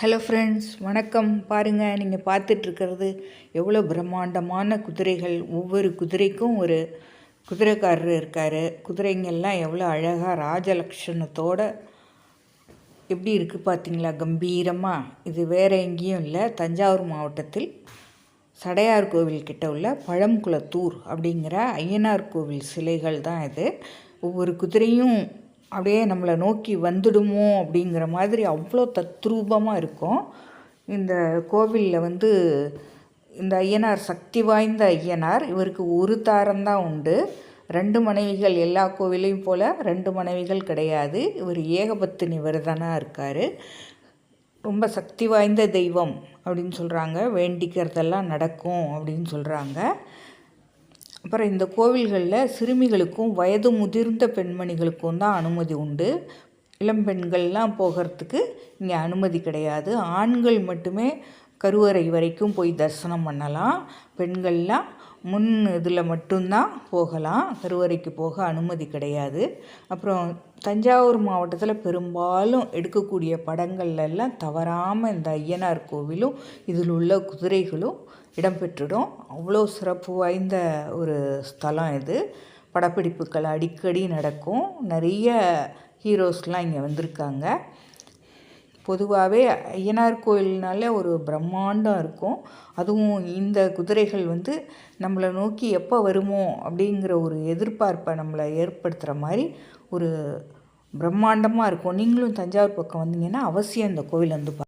Hello friends வணக்கம். பாருங்கள் நீங்கள் பார்த்துட்ருக்கிறது எவ்வளோ பிரம்மாண்டமான குதிரைகள். ஒவ்வொரு குதிரைக்கும் ஒரு குதிரைக்காரர் இருக்கார். குதிரைங்கள்லாம் எவ்வளோ அழகாக ராஜலக்ஷணத்தோடு எப்படி இருக்குது பார்த்தீங்களா? கம்பீரமாக இது வேறு எங்கேயும் இல்லை. தஞ்சாவூர் மாவட்டத்தில் சடையார் கோவில் கிட்ட உள்ள பழம்குளத்தூர் அப்படிங்கிற ஐயனார் கோவில் சிலைகள் தான் இது. ஒவ்வொரு குதிரையும் அப்படியே நம்மளை நோக்கி வந்துடுமோ அப்படிங்கிற மாதிரி அவ்வளோ தத்ரூபமாக இருக்கும். இந்த கோவிலில் வந்து இந்த ஐயனார் சக்தி வாய்ந்த ஐயனார் இவருக்கு ஒரு தாரம்தான் உண்டு. ரெண்டு மனைவிகள் எல்லா கோவிலையும் போல் ரெண்டு மனைவிகள் கிடையாது. இவர் ஏகபத்தினி விரதனாக இருக்கார். ரொம்ப சக்தி வாய்ந்த தெய்வம் அப்படின்னு சொல்கிறாங்க வேண்டிக்கிறதெல்லாம் நடக்கும் அப்படின்னு சொல்கிறாங்க அப்புறம் இந்த கோவில்களில் சிறுமிகளுக்கும் வயது முதிர்ந்த பெண்மணிகளுக்கும் தான் அனுமதி உண்டு. இளம் பெண்கள்லாம் போகிறதுக்கு இங்கே அனுமதி கிடையாது. ஆண்கள் மட்டுமே கருவறை வரைக்கும் போய் தரிசனம் பண்ணலாம். பெண்கள்லாம் முன் இதில் மட்டும்தான் போகலாம். கருவறைக்கு போக அனுமதி கிடையாது. அப்புறம் தஞ்சாவூர் மாவட்டத்தில் பெரும்பாலும் எடுக்கக்கூடிய படங்கள்லாம் தவறாமல் இந்த ஐயனார் கோவிலும் இதில் உள்ள குதிரைகளும் இடம்பெற்றுடும். அவ்வளோ சிறப்பு வாய்ந்த ஒரு ஸ்தலம் இது. படப்பிடிப்புகள் அடிக்கடி நடக்கும். நிறைய ஹீரோஸ்லாம் இங்கே வந்திருக்காங்க. பொதுவாகவே ஐயனார் கோயில்னாலே ஒரு பிரம்மாண்டம் இருக்கும். அதுவும் இந்த குதிரைகள் வந்து நம்மளை நோக்கி எப்போ வருமோ அப்படிங்கிற ஒரு எதிர்பார்ப்பை நம்மளை ஏற்படுத்துகிற மாதிரி ஒரு பிரம்மாண்டமாக இருக்கும். நீங்களும் தஞ்சாவூர் பக்கம் வந்தீங்கன்னா அவசியம் இந்த கோவில் வந்து